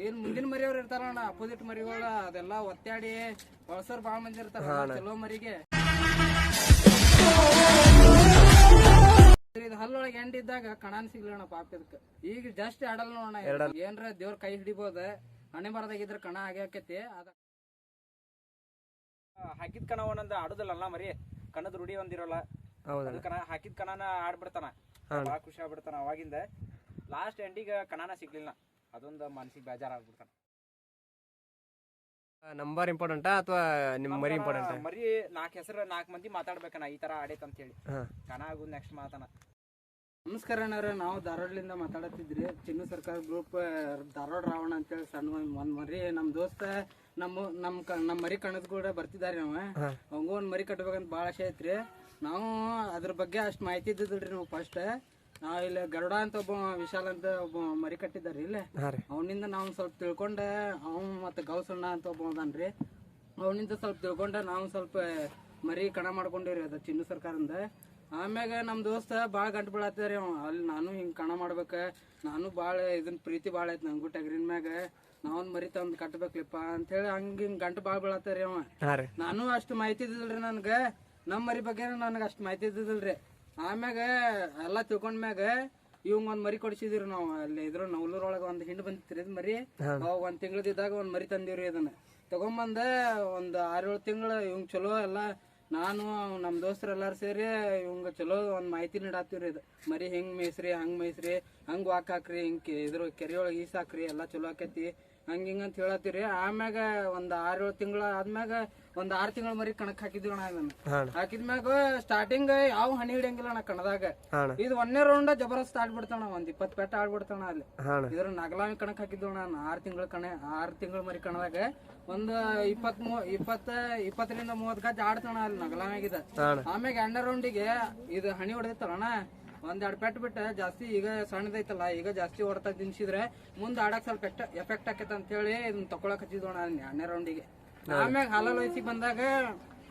ಏನ್ ಮುಂದಿನ ಮರಿಯವ್ರು ಇರ್ತಾರಣ್ಣ ಅಪೋಸಿಟ್ ಮರಿಗಳ ಅದೆಲ್ಲ ಒತ್ತಾಡಿ ಬಳಸೋರ್ ಬಾಳ ಮಂದಿ ಇರ್ತಾರ ಚಲೋ ಮರಿಗೆ. ಇದು ಹಲ್ಲೊಳಗೆ ಎಂಡ್ ಇದ್ದಾಗ ಕಣಾನ್ ಸಿಗ್ಲಣ್ಣ ಪಾಪ ಇದಕ್ಕೆ ಈಗ ಜಸ್ಟ್ ಆಡಲ್ ನೋಡೋಣ ಏನ್ರ ದೇವ್ರ ಕೈ ಹಿಡಿಬೋದ ಹಣೆ ಬರದಾಗಿದ್ರ ಕಣ ಆಗ್ಯಾಕತಿ ಅದ ಹಾಕಿದ ಕಣ ಒಂದೊಂದು ಆಡುದಲ್ಲ ಮರಿ? ಕಣದ ರೂಢಿ ಒಂದಿರಲ್ಲ. ಕಣ ಹಾಕಿದ ಕಣನ ಆಡ್ಬಿಡ್ತಾನ. ಖುಷಿ ಆಗ್ಬಿಡ್ತಾನ ಅವಾಗಿಂದ. ಲಾಸ್ಟ್ ಎಂಡಿಗೆ ಕಣನ ಸಿಗ್ಲಿಲ್ಲ. ಅದೊಂದು ಮನ್ಸಿಗೆ ಬೇಜಾರಾಗ್ಬಿಡ್ತಾನೆ. ನಂಬರ್ ಇಂಪಾರ್ಟೆಂಟಾ ಅಥವಾ ನಿಮ್ಮ ಮರಿ ಇಂಪಾರ್ಟೆಂಟ್ ಮರಿ ನಾಲ್ಕು ಹೆಸರು ನಾಲ್ಕು ಮಂದಿ ಮಾತಾಡ್ಬೇಕಣ್ಣ ಈ ತರ ಆಡೈತೆ ಅಂತ ಹೇಳಿ. ಚೆನ್ನಾಗು ನೆಕ್ಸ್ಟ್ ಮಾತನ. ನಮಸ್ಕಾರ ಅಣ್ಣಾರ ನಾವು ಧಾರವಾಡಲಿಂದ ಮಾತಾಡತ್ತಿದ್ರಿ. ಚಿನ್ನು ಸರ್ಕಾರ ಗ್ರೂಪ್ ಧಾರವಾಡ ರಾವಣ ಅಂತೇಳಿ ಸಣ್ಣ ಒಂದ್ ಮರಿ ನಮ್ ದೋಸ್ತ ನಮ್ಮ ನಮ್ ಕ- ನಮ್ ಮರಿ ಕಣದ್ ಕೂಡ ಬರ್ತಿದಾರೆ ನಾವ ಅವಂಗೂ ಒಂದ್ ಮರಿ ಕಟ್ಬೇಕಂತ ಭಾಳ ಆಸೆ ಐತ್ರಿ. ನಾವು ಅದ್ರ ಬಗ್ಗೆ ಅಷ್ಟ್ ಮಾಹಿತಿ ಇದ್ದಿದ್ರಿ ನಾವು ಫಸ್ಟ್ ನಾವ್ ಇಲ್ಲಿ ಗರುಡ ಅಂತ ಒಬ್ಬ ವಿಶಾಲ್ ಅಂತ ಒಬ್ಬ ಮರಿ ಕಟ್ಟಿದಾರ್ರಿ ಇಲ್ಲೇ. ಹಾಂ ರೀ. ಅವನಿಂದ ನಾವು ಸ್ವಲ್ಪ ತಿಳ್ಕೊಂಡ ಅವ್ ಮತ್ತೆ ಗೌಸಣ್ಣ ಅಂತ ಒಬ್ಬ ಅದಾನ್ರಿ ಅವನಿಂದ ಸ್ವಲ್ಪ ತಿಳ್ಕೊಂಡ ನಾವು ಸ್ವಲ್ಪ ಮರಿ ಕಣ ಮಾಡ್ಕೊಂಡಿವ್ರಿ ಅದು ಚಿನ್ನ ಸರ್ಕಾರಂದ ಆಮ್ಯಾಗ ನಮ್ಮ ದೋಸ್ತ ಭಾಳ ಗಂಟು ಬೀಳತ್ತಾರಿ ಅವ. ಅಲ್ಲಿ ನಾನು ಹಿಂಗ್ ಕಣ ಮಾಡ್ಬೇಕ ನಾನು ಬಾಳ ಇದನ್ ಪ್ರೀತಿ ಬಾಳ ಐತಿ ನಂಗು ಟಗರಿನ ಮ್ಯಾಗ. ನಾವ್ ಮರಿ ತಂದು ಕಟ್ಬೇಕ್ಲಿಪ್ಪ ಅಂತೇಳಿ ಹಂಗೆ ಹಿಂಗೆ ಗಂಟು ಭಾಳ ಬೀಳತ್ತಾರಿ ಅವ. ಹಾಂ ರೀ. ನಾನು ಅಷ್ಟು ಮಾಹಿತಿ ಇದ್ದಿಲ್ರಿ ನನ್ಗ. ನಮ್ ಮರಿ ಬಗ್ಗೆ ನನಗೆ ಅಷ್ಟು ಮಾಹಿತಿ ಇದ್ದಿಲ್ರಿ ಆಮ್ಯಾಗ ಎಲ್ಲ ತಿಳ್ಕೊಂಡ್ಮ್ಯಾಗ ಇವಂಗ ಒಂದ್ ಮರಿ ಕೊಡಿಸಿದ್ರಿ ನಾವು. ಅಲ್ಲಿ ಇದ್ರ ನವಲೂರೊಳಗ ಒಂದ್ ಹಿಂಡ್ ಬಂದಿತ್ರಿ ಇದ್ ಮರಿ. ಅವಾಗ ಒಂದ್ ತಿಂಗಳದಿದ್ದಾಗ ಒಂದ್ ಮರಿ ತಂದಿವ್ರಿ ಅದನ್ನ. ತಗೊಂಬಂದ ಒಂದ್ ಆರೇಳು ತಿಂಗಳ ಇವಂಗ್ ಚಲೋ ಎಲ್ಲ ನಾನು ನಮ್ ದೋಸ್ತರು ಎಲ್ಲಾರು ಸೇರಿ ಇವಂಗ ಚಲೋ ಒಂದ್ ಮಾಹಿತಿ ನೀಡಾತಿವ್ರಿ ಇದು ಮರಿ ಹೆಂಗ್ ಮೇಯ್ಸ್ರಿ ಹಂಗ್ ಮೇಯ್ಸ್ರಿ ಹಂಗ್ ವಾಕ್ ಹಾಕ್ರಿ ಹಿಂಗ್ ಇದ್ರ ಕೆರೆಯೊಳಗ ಈಸ್ ಹಾಕ್ರಿ ಎಲ್ಲಾ ಚಲೋ ಆಕೈತಿ. ಹಂಗ ಹಿಂಗ ಅಂತ ಹೇಳತ್ತೀರಿ. ಆಮ್ಯಾಗ ಒಂದ್ ಆರೇಳು ತಿಂಗಳ ಆದ್ಮ್ಯಾಗ ಒಂದ್ ಆರ್ ತಿಂಗಳ ಮರಿ ಕಣಕ್ ಹಾಕಿದ್ವಿ ಅಣ್ಣ ಇದನ್ನ ಹಾಕಿದ್ಮ್ಯಾಗ ಸ್ಟಾರ್ಟಿಂಗ್ ಯಾವ ಹನಿ ಹಿಡಿಯಂಗಿಲ್ಲ ಅಣ್ಣ ಕಣದಾಗ. ಇದು ಒಂದೇ ರೌಂಡ್ ಜಬರ್ದಸ್ತ್ ಆಡ್ಬಿಡ್ತಾನ ಒಂದ್ ಇಪ್ಪತ್ ಪೆಟ್ಟ ಆಡ್ಬಿಡ್ತಾನ ಅಲ್ಲಿ. ಇದ್ರ ನಗಲಾಮಿ ಕಣಕ್ ಹಾಕಿದ್ವಿ ನಾನು ಆರ್ ತಿಂಗಳ ಕಣ ಆರ್ ತಿಂಗಳ ಮರಿ ಕಣದಾಗ. ಒಂದ್ ಇಪ್ಪತ್ ಮೂ ಇಪ್ಪತ್ತ ಇಪ್ಪತ್ತರಿಂದ ಮೂವತ್ ಗಜ ಆಡ್ತಾನ ಅಲ್ಲಿ ನಗಲಾಮಿಗಿದ ಆಮ್ಯಾಗ ಎರಡನೇ ರೌಂಡಿಗೆ ಇದು ಹಣಿ ಹೊಡೆದಿತ್ತಲ್ಲಣ್ಣ ಒಂದ್ ಎರಡ್ ಪೆಟ್ ಬಿಟ್ಟ ಜಾಸ್ತಿ ಈಗ ಸಣ್ಣದೈತಲ್ಲ ಈಗ ಜಾಸ್ತಿ ಹೊಡ್ತಾ ತಿನ್ಸಿದ್ರೆ ಮುಂದೆ ಆಡಕ್ ಸ್ವಲ್ಪ ಎಫೆಕ್ಟ್ ಎಫೆಕ್ಟ್ ಆಕೈತೆ ಅಂತ ಹೇಳಿ ಇದನ್ನ ತಕೊಳಕ್ ಹಚ್ಚಿದೋಣ ಎರಡನೇ ರೌಂಡಿಗೆ ಆಮ್ಯಾಗ ಹಾಲ ವಯಸ್ಸಿಗೆ ಬಂದಾಗ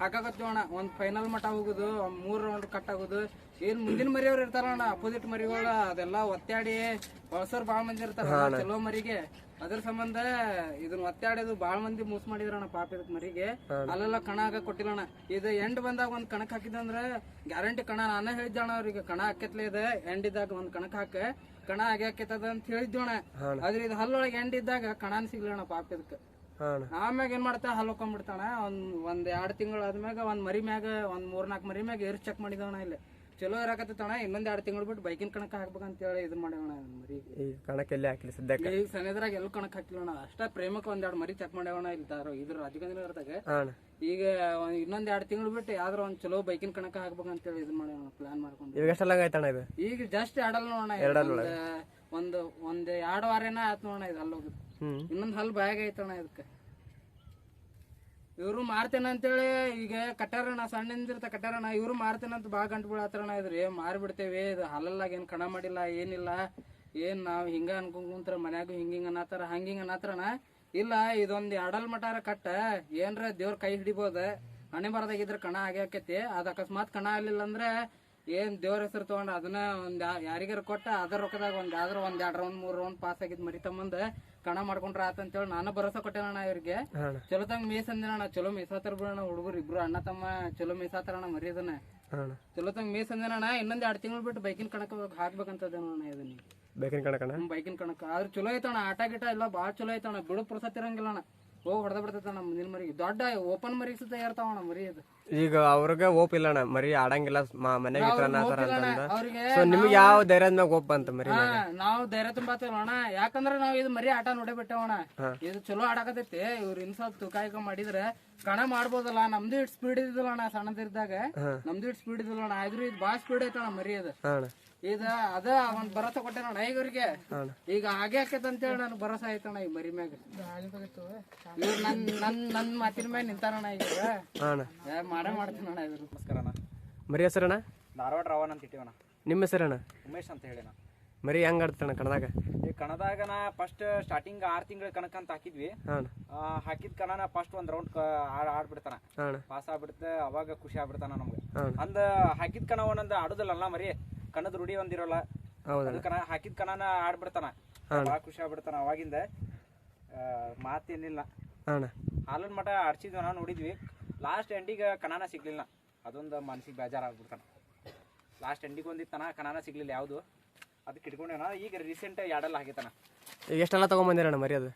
ಹಾಕಾಕತ್ತೋಣ ಒಂದ್ ಫೈನಲ್ ಮಟ್ಟ ಹೋಗುದು ಮೂರ್ ರೌಂಡ್ ಕಟ್ ಆಗುದು. ಏನ್ ಮುಂದಿನ ಮರಿಯವ್ರು ಇರ್ತಾರಣ್ಣ ಅಪೋಸಿಟ್ ಮರಿಗಳು ಅದೆಲ್ಲ ಒತ್ತಾಡಿ ಬಳಸೋರ್ ಬಾಳ ಮಂದಿ ಇರ್ತಾರ ಚಲೋ ಮರಿಗೆ. ಅದ್ರ ಸಂಬಂಧ ಇದನ್ನ ಒತ್ತಾಡೋದು ಬಾಳ ಮಂದಿ ಮೋಸ ಮಾಡಿದ್ರಣ್ಣ ಪಾಪ ಇದಕ್ ಮರಿಗೆ. ಅಲ್ಲೆಲ್ಲ ಕಣ ಆಗ ಕೊಟ್ಟಿಲ್ಲಣ್ಣ. ಇದು ಎಂಡ್ ಬಂದಾಗ ಒಂದ್ ಕಣಕ್ ಹಾಕಿದಂದ್ರ ಗ್ಯಾರಂಟಿ ಕಣ ನಾನೇ ಹೇಳಿದ್ದಣ ಅವ್ರಿಗೆ. ಕಣ ಹಾಕತ್ಲೆ ಇದೆ ಎಂಡ್ ಇದ್ದಾಗ ಒಂದ್ ಕಣಕ್ ಹಾಕ. ಕಣ ಆಗ್ಯಾಕೈತದ ಅಂತ ಹೇಳಿದ್ವಣ ಆದ್ರೆ ಇದು ಹಲ್ಲೊಳಗೆ ಎಂಡ್ ಇದ್ದಾಗ ಕಣನ್ ಸಿಗ್ಲಣ್ಣ ಪಾಪ ಇದಕ್. ಆಮ್ಯಾಗ ಏನ್ ಮಾಡ್ತಾ ಹಲ್ ಹೊಕ್ಕೊಂಡ್ಬಿಡ್ತಾನ ಒಂದ್ ಒಂದ್ ಎರಡ್ ತಿಂಗಳು ಆದ್ಮ್ಯಾಗ ಒಂದ್ ಮರಿ ಮ್ಯಾಗ ಒಂದ್ ಮೂರ್ನಾಕ್ ಮರಿ ಮ್ಯಾಗ ಏರ್ ಚೆಕ್ ಮಾಡಿದವಣ ಇಲ್ಲಿ. ಚಲೋ ಇರಾಕತ್ತಣ ಇನ್ನೊಂದ್ ಎರಡ್ ತಿಂಗಳು ಬಿಟ್ಟು ಬೈಕಿನ ಕಣಕ್ ಅಂತ ಹೇಳಿ ಇದು ಮಾಡೋಣ ಮರಿ. ಈಗ ಕಣಕ್ಕೆ ಎಲ್ಲಿ ಹಾಕಿಲ್ಲ ಸದ್ಯಕ್ಕೆ? ಈಗ ಸನೇದ್ರಾಗ ಎಲ್ಲ ಕಣಕ್ ಹಾಕಿಲ್ಲಣ್ಣ ಅಷ್ಟ ಪ್ರೇಮಕ್ಕೆ ಒಂದ್ ಎರಡ್ ಮರಿ ಚೆಕ್ ಮಾಡ್ಯಾವಣ ಇಲ್ಲಿ ದಾರ ಇದ್ರ ಹಾಂ ಈಗ ಒಂದ್ ಇನ್ನೊಂದ್ ಎರಡ್ ತಿಂಗಳು ಬಿಟ್ಟು ಯಾವ್ದಾರ ಒಂದ್ ಚಲೋ ಬೈಕಿನ ಕಣಕ್ ಹಾಕ್ಬೇಕಂತ ಹೇಳಿ ಇದು ಮಾಡೋಣ ಪ್ಲಾನ್ ಮಾಡ್ಕೊಂಡು. ಇವಾಗ ಎಷ್ಟೆಲ್ಲ ಆಯ್ತಣ್ಣ ಇದು? ಈಗ ಜಸ್ಟ್ ಆಡಲ್ ನೋಡೋಣ ಒಂದ್ ಒಂದು ಎರಡ್ ವಾರೇನ ಆತ್ ನೋಡೋಣ ಇದು ಅಲ್ಲಿ ಹೋಗುದು ಇನ್ನೊಂದ್ ಹಲ್ ಬಾಯಾಗ ಐತಣ್ಣ ಇದಕ್ಕೆ. ಇವ್ರು ಮಾರ್ತೇನೆ ಅಂತೇಳಿ ಈಗ ಕಟ್ಟಾರಣ ಸಣ್ಣಿಂದಿರ್ತ ಕಟ್ಟಾರಣ ಇವ್ರು ಮಾರ್ತೇನೆ ಅಂತ ಬಾ ಗಂಟು ಬೀಳತ್ತಾರಣ ಇದ್ರಿ. ಮಾರಿಬಿಡ್ತೇವೆ, ಇದು ಹಲಲ್ಲಾಗ ಏನ್ ಕಣ ಮಾಡಿಲ್ಲ, ಏನಿಲ್ಲ. ಏನ್ ನಾವ್ ಹಿಂಗ ಅನ್ಕೊಂಕುಂತ್ರ ಮನ್ಯಾಗ ಹಿಂಗ ಹಿಂಗ ಅನ್ನತ್ತಾರ ಹಂಗ ಅನ್ನತ್ತಾರಣ ಇಲ್ಲ, ಇದೊಂದ್ ಎರಡಲ್ ಮಟಾರ ಕಟ್ಟ, ಏನ್ರ ದೇವ್ರ ಕೈ ಹಿಡಿಬೋದ. ಹಣೆ ಬರದಾಗಿದ್ರ ಕಣ ಆಗ್ಯಾಕತಿ. ಅದ್ ಅಕಸ್ಮಾತ್ ಕಣ ಆಗ್ಲಿಲ್ಲ ಅಂದ್ರೆ ಏನ್ ದೇವ್ರ ಹೆಸರು ತಗೊಂಡ ಅದನ್ನ ಒಂದ್ ಯಾರಿಗಾರ ಕೊಟ್ಟ ಅದ್ರ ರೊಕ್ಕದಾಗ ಒಂದ್ ಯಾವ್ದಾರ ಒಂದ್ ಎರಡ್ ರೌಂಡ್ ಮೂರ್ ರೌಂಡ್ ಪಾಸ್ ಆಗಿದ್ ಮರಿ ತಮ್ಮಂದ ಕಣ ಮಾಡ್ಕೊಂಡ್ರ ಆತಂತೇಳಿ ನಾನು ಭರೋಸಾ ಕೊಟ್ಟೆನಣ್ಣ ಇವ್ರಿಗೆ. ಹಾಂ ಚಲೋ ತಂಗ ಮೇಸ್ ಅಂದಿನಣ್ಣ ಚಲೋ ಮೇಸಾತಾರ ಬಿಡೋಣ ಹುಡುಗರು ಇಬ್ರು ಅಣ್ಣ ತಮ್ಮ ಚಲೋ ಮೇಸಾತಾರಣ ಮರಿ ಅದನ್ನ. ಚಲೋ ತಂಗ ಮೇಸ್ ಅಣ್ಣ ಇನ್ನೊಂದ್ ಎರಡ್ ತಿಂಗಳು ಬಿಟ್ಟು ಬೈಕಿನ ಕಣಕ್ ಹಾಕ್ಬೇಕಂತದೇನಣ್ಣ ಇದನ್ನ. ಬೈಕಿನ ಕಣಕಣ್ಣ ಬೈಕಿನ ಕಣಕ್. ಆದ್ರೆ ಚಲೋ ಐತಣ್ಣ ಆಟ ಗಿಟ ಎಲ್ಲ ಬಾಳ ಚಲೋ ಐತಣ್ಣ ಬಿಡು ಪ್ರಸತ್ತಿರಂಗಿಲ್ಲ ಇರಂಗಿಲ್ಲಣ್ಣ ಹೋಗಿ ಹೊಡೆದ ನಮ್ಮ ಮುಂದಿನ ಮರಿ. ದೊಡ್ಡ ಓಪನ್ ಮರಿ ಸುತ್ತ ಏರ್ತಾವಣ್ಣ ಮರಿ ಅದು ಈಗ ಅವ್ರಿಗೆ ಓಪ್ ಇಲ್ಲಣ್ಣ ಮರಿ ಆಡಂಗಿಲ್ಲ ಮ- ಮನೆಗೆ ಇತ್ರ ಅನ್ನತಾರ ಅಂತಂದ. ಅವ್ರಿಗೆ ಸೊ ನಿಮ್ಗೆ ಯಾವ ಧೈರ್ಯದ ಮ್ಯಾಗ ಓಪ್ ಅಂತ ಮರಿ ಹಾ, ನಾವು ಧೈರ್ಯ ತುಂಬಾತೇವಣ್ಣ ಯಾಕಂದ್ರ ನಾವ್ ಇದು ಮರಿ ಆಟ ನೋಡೇ ಬಿಟ್ಟೇವಣ್ಣ ಇದು ಚಲೋ ಆಡಕತೈತಿ ಇವ್ರ ಇನ್ ಸ್ವಲ್ಪ ತೂಕಾಯಿಕ ಮಾಡಿದ್ರೆ ಕಣ ಮಾಡ್ಬೋದಲ್ಲ. ನಮ್ದು ಇಟ್ ಸ್ಪೀಡ್ ಇದ್ದಿಲ್ಲ ಅಣ್ಣ ಸಣ್ಣದಿದ್ದಾಗ ನಮ್ದು ಇಟ್ ಸ್ಪೀಡ್ ಇದ್ದಿಲ್ಲ ಅಣ್ಣ ಆದ್ರೂ ಇದು ಬಾಳ ಸ್ಪೀಡ್ ಐತಣ್ಣ ಮರಿ ಅದು ಹಾಂ ಇದ ಅದ ಒಂದ್ ಭರೋಸಾ ಕೊಟ್ಟೆ ಈಗ ಇವ್ರಿಗೆ ಈಗ ಹಾಗೆ ಅಂತ ಅಂತೇಳಿ ನಾನು ಭರೋಸಾ ಆಯ್ತಣ ಈ ಮರಿ ಮ್ಯಾಗ. ನನ್ನ ನನ್ ನನ್ ನನ್ ಮಾತಿನ ಮ್ಯಾಗ ನಿಂತಾರಣ ಈಗ ಮಾಡೇ ಮಾಡ್ತೀನಣ್ಣ ಇದ್ರ ನಮಸ್ಕಾರಣ್ಣ ಮರಿ ಹೆಸರಣ್ಣ ಧಾರವಾಡ ರಾವಣ ಅಂತ ಇಟ್ಟಿವಣ ನಿಮ್ಮ ಹೆಸರಣ ಉಮೇಶ್ ಅಂತ ಹೇಳಿ ಮರಿ ಹೆಂಗ್ ಆಡ್ತಣ್ಣ ಕಣದಾಗ? ಈ ಕಣದಾಗ ನಾ ಫಸ್ಟ್ ಸ್ಟಾರ್ಟಿಂಗ್ ಆರ್ ತಿಂಗಳ ಕಣಕ ಅಂತ ಹಾಕಿದ್ವಿ. ಹಾಕಿದ ಕಣನ ಫಸ್ಟ್ ಒಂದ್ ರೌಂಡ್ ಆಡ್ಬಿಡ್ತಾನ. ಪಾಸ್ ಆಗ್ಬಿಡ್ತ ಅವಾಗ ಖುಷಿ ಆಗ್ಬಿಡ್ತಾನ ನಮ್ಗೆ. ಅಂದ ಹಾಕಿದ ಕಣ ಒಂದೊಂದ್ ಆಡುದಲ್ಲ ಮರಿ. ಕಣದ ರೂಢಿ ಒಂದಿರಲ್ಲ. ಅದು ಕಣ ಹಾಕಿದ ಕಣನ ಆಡ್ಬಿಡ್ತಾನ. ಭಾಳ ಖುಷಿ ಆಗ್ಬಿಡ್ತಾನ ಅವಾಗಿಂದ. ಮಾತೇನಿಲ್ಲ. ಅಣ್ಣ ಹಾಲನ್ ಮಠ ಆಡ್ಸಿದ್ವಿ ನಾವು ನೋಡಿದ್ವಿ. ಲಾಸ್ಟ್ ಎಂಡಿಗೆ ಕಣನ ಸಿಗ್ಲಿಲ್ಲ. ಅದೊಂದು ಮನ್ಸಿಗೆ ಬೇಜಾರಾಗ್ಬಿಡ್ತಾನ. ಲಾಸ್ಟ್ ಎಂಡಿಗೆ ಒಂದಿತ್ತನ ಕಣನ ಸಿಗ್ಲಿಲ್ಲ ಯಾವುದು. ಅದಕ್ಕೆ ಇಟ್ಕೊಂಡೇನ ಈಗ ರೀಸೆಂಟ್ ಎರಡಲ್ಲ ಹಾಕಿತ್ತಾನ ಎಷ್ಟೆಲ್ಲ ತಗೊಂಬಂದಿರಣ ಮರಿ ಅದು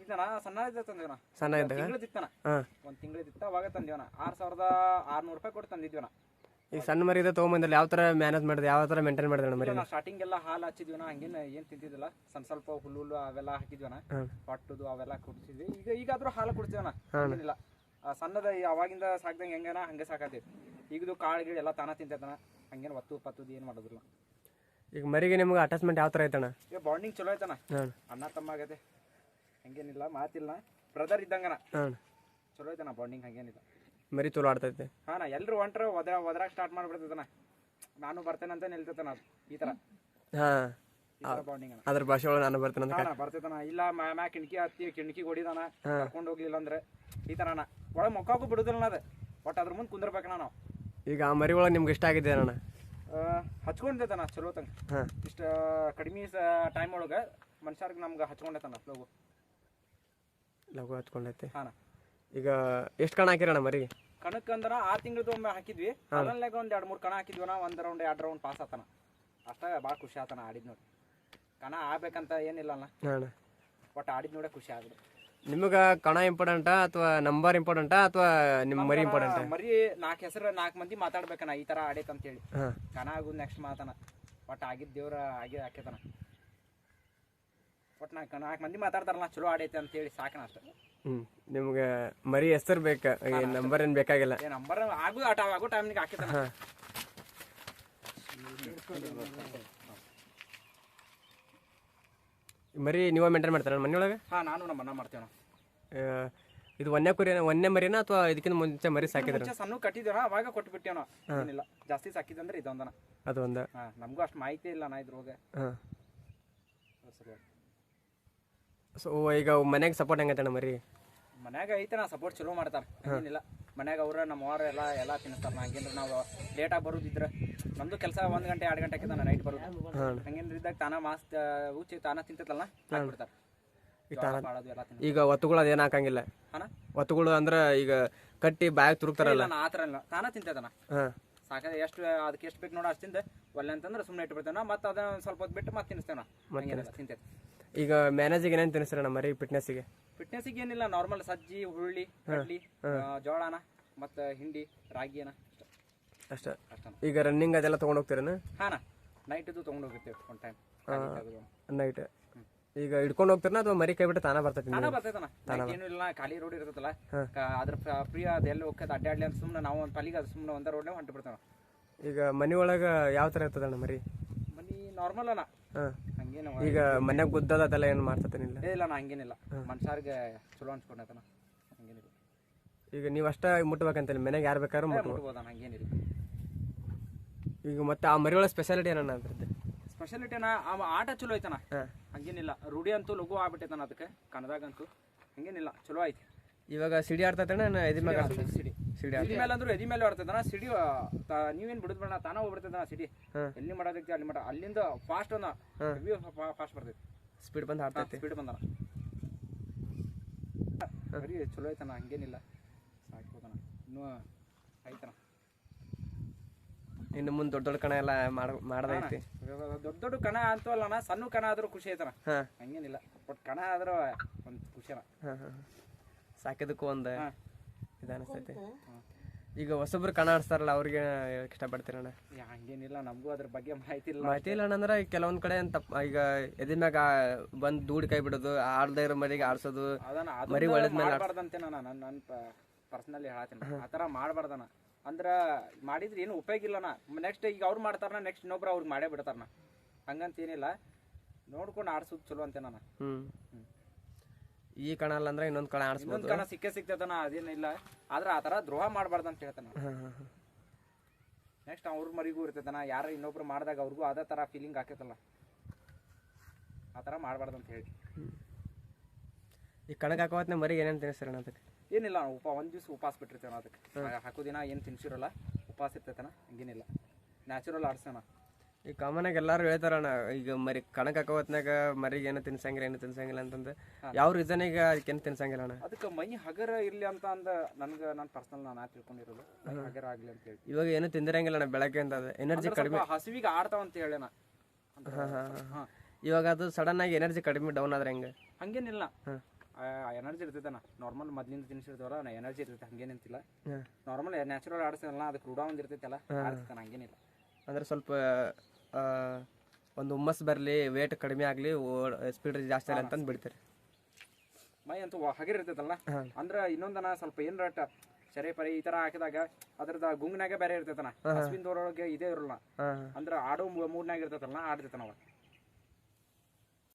ಇದನ ಸಣ್ಣ ಇದ್ದ ತಂದೇವನ. ಸಣ್ಣ ಇದ್ದಾಗ? ತಿಂಗಳದಿತ್ತನ ಒಂದು ತಿಂಗಳದಿತ್ತ ಅವಾಗ ತಂದೇವನ. ಆರು ಸಾವಿರದ ಆರ್ನೂರು ರೂಪಾಯಿ ಕೊಟ್ಟು ತಂದಿದ್ವಿನ ಈಗ ಸಣ್ಣ ಮರಿ ಇದೆ ಯಾವ ತರ ಮ್ಯಾನೇಜ್ ಮಾಡಿದ್ರೆ ಯಾವ ತರ ಮೇಂಟೈನ್ ಮಾಡಿದ್ರೆ ಮರಿ ನಾವು ಸ್ಟಾರ್ಟಿಂಗ್ ಎಲ್ಲ ಹಾಲು ಹಚ್ಚಿದ್ವಿನ ಹಂಗೇನ ಏನು ತಿಂತಿದ್ದಿಲ್ಲ. ಸಣ್ಣ ಸ್ವಲ್ಪ ಹುಲ್ಲು ಹುಲ್ಲು ಅವೆಲ್ಲ ಹಾಕಿದ್ವಿ ಹಾಂ. ಪಟ್ಟುದು ಅವೆಲ್ಲ ಕುಡಿಸಿದ್ವಿ. ಈಗ ಈಗಾದ್ರೂ ಹಾಲು ಕುಡಿಸ್ತೀವನ ಏನಿಲ್ಲ. ಸಣ್ಣದ ಈ ಅವಾಗಿಂದ ಸಾಕ್ದಂಗೆ ಹೆಂಗನ ಹಂಗೆ ಸಾಕತ್ತೈತಿ ಈಗದು ಕಾಳು ಗಿಡ ಎಲ್ಲ ತಾನ ತಿಂತೈತನ? ಹಂಗೇನು ಒತ್ತು ಪತ್ತುದು ಏನು ಮಾಡೋದಿಲ್ಲ. ಈಗ ಮರಿಗೆ ನಿಮ್ಗೆ ಅಟ್ಯಾಚ್ಮೆಂಟ್ ಯಾವ ಥರ ಐತಣ ಈಗ ಬಾಂಡಿಂಗ್ ಚಲೋ ಐತನ ಅಣ್ಣ ತಮ್ಮ ಆಗೈತೆ. ಹಂಗೇನಿಲ್ಲ ಮಾತಿಲ್ಲ. ಬ್ರದರ್ ಇದ್ದಂಗನ. ಚಲೋ ಐತನ ಬಾಂಡಿಂಗ್ ಹಂಗೇನಿಲ್ಲ. ಮರಿ ಚಲೋ ಆಡ್ತೈತೆ. ಹಾ ನಾ ಎಲ್ರು ಹೊಂಟ್ರ ಒದ್ರ ಒದ್ರಾಗ ಸ್ಟಾರ್ಟ್ ಮಾಡ್ಬಿಡ್ತದನ ನಾನು ಬರ್ತೇನೆ ಅಂತ ನಿಲ್ತೈತನ ಅದು ಈ ತರ. ಹಾ. ಬಾಂಡಿಂಗ್ ಅದ್ರ ಭಾಷೆ ಒಳಗೆ ನಾನು ಬರ್ತೇನೆ ಅಂತ ಹಾ ಬರ್ತೈತನ. ಇಲ್ಲ ಮ್ಯಾ ಕಿಣಕಿ ಹತ್ತಿ ಕಿಣಕಿ ಹೊಡಿದಾನ ಕರ್ಕೊಂಡು ಹೋಗ್ಲಿಲ್ಲ ಅಂದ್ರೆ ಈ ತರ ಒಳಗೆ ಮುಖಾಕು ಬಿಡುದಿಲ್ಲ ಅದು. ಒಟ್ಟು ಅದ್ರ ಮುಂದೆ ಕುಂದಿರ್ಬೇಕಣ್ಣ ನಾವು ಈಗ ಆ ಮರಿ ಒಳಗೆ ನಿಮ್ಗೆ ಇಷ್ಟ ಆಗಿದೆ ಅಣ್ಣ ಹಚ್ಕೊಂಡಿರ್ತೈತನ ಚಲೋ ತಂಗ ಹಾಂ. ಇಷ್ಟ ಕಡಿಮೆ ಟೈಮ್ ಒಳಗೆ ಮನುಷ್ಯರ್ಗೆ ನಮ್ಗೆ ಹಚ್ಕೊಂಡೈತನ ಲಘು. ಲಘು ಹಚ್ಕೊಂಡೈತೆ ಹಾನ ಈಗ ಎಷ್ಟು ಕಣ ಹಾಕಿರಣ್ಣ ಮರಿ? ಕಣಕ್ ಅಂದ್ರ ಆರು ತಿಂಗಳದ ಒಮ್ಮೆ ಹಾಕಿದ್ವಿ. ಅದ್ರಲ್ಲಾಗ ಒಂದ್ ಎರಡ್ ಮೂರ್ ಕಣ ಹಾಕಿದ್ವಿ ನಾವು ಒಂದ್ ರೌಂಡ್ ಎರಡ್ ರೌಂಡ್ ಪಾಸ್ ಆತನ. ಅಷ್ಟ ಭಾಳ ಖುಷಿ ಆತನ ಆಡಿದ್ ನೋಡಿ. ಕಣ ಆಗ್ಬೇಕಂತ ಏನಿಲ್ಲ ಅಣ್ಣ. ಹಾಂ ಆಡಿದ್ ನೋಡೇ ಖುಷಿ ಆಗ್ಬಿಡು ನಿಮಗೆ ಕಣ ಇಂಪಾರ್ಟೆಂಟಾ ಅಥವಾ ನಂಬರ್ ಇಂಪಾರ್ಟೆಂಟಾ ಅಥವಾ ನಿಮ್ಮ ಮರಿ ಇಂಪಾರ್ಟೆಂಟ್ ಮರಿ ನಾಲ್ಕು ಹೆಸರು ನಾಲ್ಕು ಮಂದಿ ಮಾತಾಡ್ಬೇಕನ ಈ ತರ ಆಡೈತ್ ಅಂತ ಹೇಳಿ ಹಾಂ. ಕಣ ಆಗುದ್ ನೆಕ್ಸ್ಟ್ ಮಾತನ. ಒಟ್ಟು ಆಗಿದ್ ದೇವ್ರ ಆಗಿ ಹಾಕ್ಯತನ. ಒಟ್ಟು ನಾಲ್ಕು ನಾಲ್ಕು ಮಂದಿ ಮಾತಾಡ್ತಾರಲ್ಲ ಚಲೋ ಆಡೈತೆ ಅಂತ ಹೇಳಿ ಸಾಕನ ಅಷ್ಟೇ. ಹ್ಞೂ ನಿಮ್ಗೆ ಮರಿ ಹೆಸರು ಬೇಕಾ? ನಂಬರ್ ಏನು ಬೇಕಾಗಿಲ್ಲ. ಏ ನಂಬರ್ ಆಗು ಆಟ ಆಗೋ ಟೈಮ್ನಿಗೆ ಹಾಕಿತಾನ ಹಾಂ. ಮರಿ ನೀವೇ ಮೇಂಟೈನ್ ಮಾಡ್ತಾರ ಮನೆಯೊಳಗೆ? ಹಾ ನಾನು ನಮ್ಮ ಅಣ್ಣ ಮಾಡ್ತೇವೆ ಇದು ಒಂದೇ ಕುರಿ ಒಂದೇ ಮರಿನಾ ಅಥವಾ ಇದಕ್ಕಿಂತ ಮುಂಚೆ ಮರಿ ಸಾಕಿದ್ರು ಮುಂಚೆ ಸಣ್ಣ ಕಟ್ಟಿದ್ರು ಅವಾಗ ಕೊಟ್ಟು ಬಿಟ್ಟೇವ ಏನಿಲ್ಲ ಜಾಸ್ತಿ ಸಾಕಿದಂದ್ರೆ ಇದೊಂದನ. ಅದು ಒಂದು ಹಾ ನಮಗೂ ಅಷ್ಟು ಮಾಹಿತಿ ಇಲ್ಲ ನಾ ಇದ್ರೊಳಗೆ. ಹಾಂ. ಸಲುವಾಗಿ. ಸೊ ಈಗ ಮನೆಗೆ ಸಪೋರ್ಟ್ ಹೆಂಗೈತಣ್ಣ ಮರಿ? ಮನ್ಯಾಗ ಐತೆ ನಾ ಸಪೋರ್ಟ್ ಚಲೋ ಮಾಡ್ತಾರ ಏನಿಲ್ಲ. ಮನ್ಯಾಗ ಅವ್ರ ನಮ್ಮ ಅವ್ರ ಎಲ್ಲ ಎಲ್ಲ ತಿನ್ನಿಸ್ತಾರ. ನಾ ಹಂಗೇನ್ರ ನಾವು ಲೇಟಾಗಿ ಬರೋದಿದ್ರ ನಮ್ದು ಕೆಲಸ ಒಂದ್ ಗಂಟೆ ಎರಡು ಗಂಟೆ ಆಕಿದ ನೈಟ್ ಬರೋದು. ಹಂಗೇನ್ರ ಇದ್ದಾಗ ತಾನ ಮಾಸ್ತ್ ಉಚ್ಚಿ ತಾನ ತಿಂತೈತಲ್ಲ ಹಾಕ್ಬಿಡ್ತಾರ ಜೋಳ ಮಾಡೋದು ಎಲ್ಲ ತಿನ್ನ ಈಗ ಒತ್ತುಗಳು ಅದೇನು ಹಾಕಂಗಿಲ್ಲ. ಹಾನ ಒತ್ತುಗಳು ಅಂದ್ರೆ ಈಗ ಕಟ್ಟಿ ಬ್ಯಾಗ್ ತುರುಕ್ತಾರಲ್ಲ. ನಾ ಆ ಥರ ಇಲ್ಲ. ತಾನ ತಿಂತೈತನ ಹಾಂ. ಸಾಕಾದ ಎಷ್ಟು ಅದಕ್ಕೆ ಎಷ್ಟು ಬೇಕು ನೋಡ ಅಷ್ಟು ತಿಂದ ಒಲ್ಲೆ ಅಂತಂದ್ರೆ ಸುಮ್ಮನೆ ಇಟ್ಬಿಡ್ತೇವೆ ಮತ್ತೆ ಅದನ್ನ ಸ್ವಲ್ಪ ಹೊತ್ತು ಬಿಟ್ಟು ಮತ್ತೆ ತಿನ್ನಿಸ್ತೇವೆ ಹಂಗೇನಿಲ್ಲ ತಿಂತೈತೆ. ಈಗ ಮ್ಯಾನೇಜಿಗೆ ಏನೇನು ನಮ್ಮ ಮರಿ ಫಿಟ್ನೆಸ್ಸಿಗೆ ಫಿಟ್ನೆಸ್ಸಿಗೆ ಏನಿಲ್ಲ ನಾರ್ಮಲ್ ಸಜ್ಜಿ ಹುರುಳಿ ಕಡ್ಲಿ ಜೋಳಾನ ಮತ್ತು ಹಿಂಡಿ ರಾಗಿನ ಅಷ್ಟ. ಈಗ ರನ್ನಿಂಗ್ ಅದೆಲ್ಲ ತೊಗೊಂಡು ಹೋಗ್ತೀರನ? ನೈಟ್ ಇದು ತೊಗೊಂಡು ಹೋಗಿರ್ತೀವಿ ಒಂದು ಟೈಮ್ ನೈಟ್ ಈಗ ಹಿಡ್ಕೊಂಡು ಹೋಗ್ತೀರನ ಅಥವಾ ಮರಿ ಕೈ ಬಿಟ್ಟು ತಾನ ಬರ್ತೈತಿ ತಾನ ಬರ್ತೈತನ ಏನು ಇಲ್ಲ ಖಾಲಿ ರೋಡ್ ಇರ್ತೈತಲ್ಲ ಅದರ ಪ್ರಿಯ ಅದೆಲ್ಲ ಹೋಗ್ತದ ಅಡ್ಡಾಡ್ಲಿ ಅಂತ ಸುಮ್ಮನೆ ನಾವು ಒಂದು ಪಲ್ಲಿಗೆ ಅದು ಸುಮ್ಮನೆ ಒಂದ ರೋಡ್ನೇ ಹೊಂಟು ಬಿಡ್ತೇವೆ ಈಗ ಮನಿ ಒಳಗ ಯಾವ ಥರ ಇರ್ತದಣ್ಣ ಮರಿ? ಮನಿ ನಾರ್ಮಲ್ ಅನ ಹಾಂ ಹಂಗೇನು ಈಗ ಮನ್ಯಾಗ ಗುದ್ದದ ಅದೆಲ್ಲ ಏನು ಮಾಡ್ತತೇನಿಲ್ಲ? ಏ ಇಲ್ಲ ನಾ ಹಂಗೇನಿಲ್ಲ. ಮನುಷ್ಯರ್ಗೆ ಚಲೋ ಅನ್ಸ್ಕೊಂಡೈತನ. ಹಂಗೇನಿಲ್ಲ. ಈಗ ನೀವು ಅಷ್ಟ ಮುಟ್ಬೇಕಂತಿಲ್ಲ ಮನೆಗೆ ಯಾರು ಬೇಕಾದ್ರೂ ಮುಟ್ಬೋದು. ಮುಟ್ಬೋದನ ಹಂಗೇನಿಲ್ಲ. ಈಗ ಮತ್ತೆ ಆ ಮರಿ ಒಳಗೆ ಸ್ಪೆಷಾಲಿಟಿ ಏನಣ್ಣ ಅದ್ರದ್ದು? ಸ್ಪೆಷಾಲಿಟಿನ ಆ ಆಟ ಚಲೋ ಐತನ. ಹಾಂ. ಹಂಗೇನಿಲ್ಲ. ರೂಢಿ ಅಂತೂ ಲಘು ಆಗ್ಬಿಟ್ಟೈತನ ಅದಕ್ಕೆ ಕನ್ನದಾಗಂತೂ ಹಂಗೇನಿಲ್ಲ ಚಲೋ ಐತಿ. ಇವಾಗ ಸಿಡಿ ಆಡ್ತೈತಣ್ಣ ಇದ್ರ ಮ್ಯಾಗ ಸಿಡಿ. ಸಿಡಿ ಸಿಡಿ ಮೇಲೆ ಅಂದ್ರೆ ಎದಿ ಮೇಲೆ ಬರ್ತದನ ಸಿಡಿ ನೀವೇನ್ ಬಿಡುದ್ ಬೇಡ ತಾನ ಹೋಗ್ಬಿಡ್ತದನ ಸಿಡಿ. ಎಲ್ಲಿ ಮಾಡೋದಕ್ಕೆ ಅಲ್ಲಿ ಮಾಡ ಅಲ್ಲಿಂದ ಫಾಸ್ಟ್ ಒಂದ ಫಾಸ್ಟ್ ಬರ್ತೈತಿ. ಸ್ಪೀಡ್ ಬಂದ ಆಡ್ತೈತಿ ಸ್ಪೀಡ್ ಬಂದನ ಬರೀ ಚಲೋ ಐತನ ಹಂಗೇನಿಲ್ಲ. ಸಾಕ್ಬೋದನ ಇನ್ನೂ ಐತನ ಇನ್ನು ಮುಂದೆ ದೊಡ್ಡ ದೊಡ್ಡ ಕಣ ಎಲ್ಲ ಮಾಡ ಮಾಡೋದೈತಿ. ದೊಡ್ಡ ದೊಡ್ಡ ಕಣ ಅಂತವಲ್ಲನ ಸಣ್ಣ ಕಣ ಆದ್ರೂ ಖುಷಿ ಐತನ ಹಂಗೇನಿಲ್ಲ. ಬಟ್ ಕಣ ಆದ್ರೂ ಒಂದು ಖುಷಿ ಹಾಂ ಹಾಂ ಸಾಕಿದಕ್ಕೂ ಒಂದು. ಇದು ಅನಿಸ್ತೈತಿ. ಈಗ ಹೊಸಬ್ರು ಕಣ ಆಡಿಸ್ತಾರಲ್ಲ ಅವ್ರಿಗೆ ಹೇಳಕ್ ಇಷ್ಟಪಡ್ತೀರಣ್ಣ? ಯಾ, ಹಂಗೇನಿಲ್ಲ ನಮಗೂ ಅದ್ರ ಬಗ್ಗೆ ಮಾಹಿತಿ ಇಲ್ಲ. ಮಾಹಿತಿ ಇಲ್ಲ ಅಂದ್ರೆ ಕೆಲವೊಂದ್ ಕಡೆ ತಪ್ಪ ಈಗ ಎದೆ ಮ್ಯಾಗ ಬಂದ್ ದೂಡ್ ಕೈ ಬಿಡೋದು ಆಡ್ದೇ ಇರೋ ಮರಿಗೆ ಆಡ್ಸೋದು ಅದನ್ನ ಮರಿ ಮೇಲೆ ಮಾಡ್ಬಾರ್ದಂತೆ ನಾನು ನನ್ನ ಪರ್ಸನಲಿ ಹೇಳತ್ತೀನಿ. ಆ ಥರ ಮಾಡ್ಬಾರ್ದನ ಅಂದ್ರ ಮಾಡಿದ್ರೆ ಏನು ಉಪಯೋಗ ಇಲ್ಲನ ನೆಕ್ಸ್ಟ್ ಈಗ ಅವ್ರು ಮಾಡ್ತಾರನ ನೆಕ್ಸ್ಟ್ ಇನ್ನೊಬ್ರು ಅವ್ರಿಗೆ ಮಾಡೇ ಬಿಡ್ತಾರನ ಹಂಗಂತ ಏನಿಲ್ಲ. ನೋಡ್ಕೊಂಡು ಆಡ್ಸೋದು ಚಲೋ ಅಂತೆ ನಾನು ಹ್ಮ್. ಈ ಕಣ ಅಲ್ಲ ಅಂದ್ರೆ ಇನ್ನೊಂದ್ ಕಣ ಆಡಿಸ್ಬೋದು. ಕಣ ಸಿಕ್ಕೇ ಸಿಗ್ತದನ ಅದೇನಿಲ್ಲ ಆದ್ರೆ ಆ ತರ ದ್ರೋಹ ಮಾಡಬಾರ್ದು ಅಂತ ಹೇಳ್ತಾನೆ ನೆಕ್ಸ್ಟ್ ಅವ್ರ ಮರಿಗೂ ಇರ್ತೈತನ ಯಾರ ಇನ್ನೊಬ್ರು ಮಾಡಿದಾಗ ಅವ್ರಿಗೂ ಅದೇ ತರ ಫೀಲಿಂಗ್ ಆಕೈತಲ್ಲ ಆ ತರ ಮಾಡಬಾರ್ದು ಅಂತ ಹೇಳಿ. ಈ ಕಣಕ್ ಹಾಕೋತ್ನ ಮರಿ ಏನೇನು ತಿನ್ನಿಸ್ತಾರಣ್ಣ ಅದಕ್ಕೆ? ಏನಿಲ್ಲ ನಾವು ಉಪ ಒಂದ್ ದಿವ್ಸ ಉಪವಾಸ ಬಿಟ್ಟಿರ್ತೇವೆ ಅದಕ್ಕೆ. ಹಾಕೋ ದಿನ ಏನು ತಿನ್ಸಿರಲ್ಲ ಉಪವಾಸ ಇರ್ತೈತನ ಹಂಗೇನಿಲ್ಲ. ನ್ಯಾಚುರಲ್ ಆಡ್ಸೋಣ. ಈಗ ಕಾಮನ್ ಆಗಿ ಎಲ್ಲಾರು ಹೇಳ್ತಾರಣ್ಣ ಈಗ ಮರಿ ಕಣಕ್ ಹಾಕೋ ಹೊತ್ನಾಗ ಮರಿಗೆ ಏನು ತಿನ್ಸಂಗಿಲ್ಲ ಏನು ತಿನ್ಸಂಗಿಲ್ಲ ಅಂತಂದು ಯಾವ ರೀಸನ್ ಈಗ ಅದಕ್ಕೇನು ತಿನ್ಸಂಗಿಲ್ಲ ಅಣ್ಣ? ಅದಕ್ಕೆ ಮೈ ಹಗರ ಇರ್ಲಿ ಅಂತ ಅಂದ ನನ್ಗೆ ನಾನು ಪರ್ಸನಲ್ ನಾನು ತಿಳ್ಕೊಂಡಿರೋದು. ಹಗರ ಆಗ್ಲಿ ಅಂತ ಹೇಳಿ ಇವಾಗ ಏನು ತಿಂದಿರಂಗಿಲ್ಲ ಅಣ್ಣ ಬೆಳಗ್ಗೆ ಅಂತ ಅದು. ಎನರ್ಜಿ ಕಡಿಮೆ. ಹಸಿವಿಗೆ ಆಡ್ತಾವ ಅಂತ ಹೇಳೇನ ನಾ ಹಾಂ ಹಾ ಇವಾಗ ಅದು ಸಡನ್ ಆಗಿ ಎನರ್ಜಿ ಕಡಿಮೆ ಡೌನ್ ಆದ್ರೆ ಹೆಂಗೆ? ಹಂಗೇನಿಲ್ಲ. ಎನರ್ಜಿ ಇರ್ತೈತನ ನಾರ್ಮಲ್ ಮೊದ್ಲಿಂದ ತಿನ್ಸಿರ್ತಾರ ನಾ ಎನರ್ಜಿ ಇರ್ತೈತೆ ಹಂಗೇನಿಂತಿಲ್ಲ ನಾರ್ಮಲ್ ನ್ಯಾಚುರಲ್ ಆಡಿಸ್ತಾನಲ್ಲ ಅದಕ್ಕೆ ರೂಢ ಒಂದ್ ಇರ್ತೈತಲ್ಲ ಆಡಿಸ್ತಾನ ಹಂಗೇನಿಲ್ಲ. ಅಂದ್ರೆ ಸ್ವಲ್ಪ ಒಂದು ಹುಮ್ಮಸ್ ಬರಲಿ ವೇಟ್ ಕಡಿಮೆ ಆಗಲಿ ಸ್ಪೀಡ್ ಜಾಸ್ತಿ ಆಗಲಿ ಅಂತಂದು ಬಿಡ್ತಾರೆ. ಮೈ ಅಂತೂ ಹಗೆ ಇರ್ತೈತಲ್ಲ? ಹಾಂ. ಅಂದ್ರ ಇನ್ನೊಂದನ ಸ್ವಲ್ಪ ಏನ್ ರಟ ಸರಿ ಪರಿ ಈ ತರ ಹಾಕಿದಾಗ ಅದ್ರದ ಗುಂಗ್ನಾಗ ಬೇರೆ ಇರ್ತೈತನ ದೊರೊಳಗೆ ಇದೇ ಇರಲ್ಲ. ಅಂದ್ರೆ ಅಂದ್ರ ಆಡೋ ಮೂಡ್ನಾಗ ಇರ್ತೈತಲ್ಲ ಆಡ್ತೈತನ ಅವ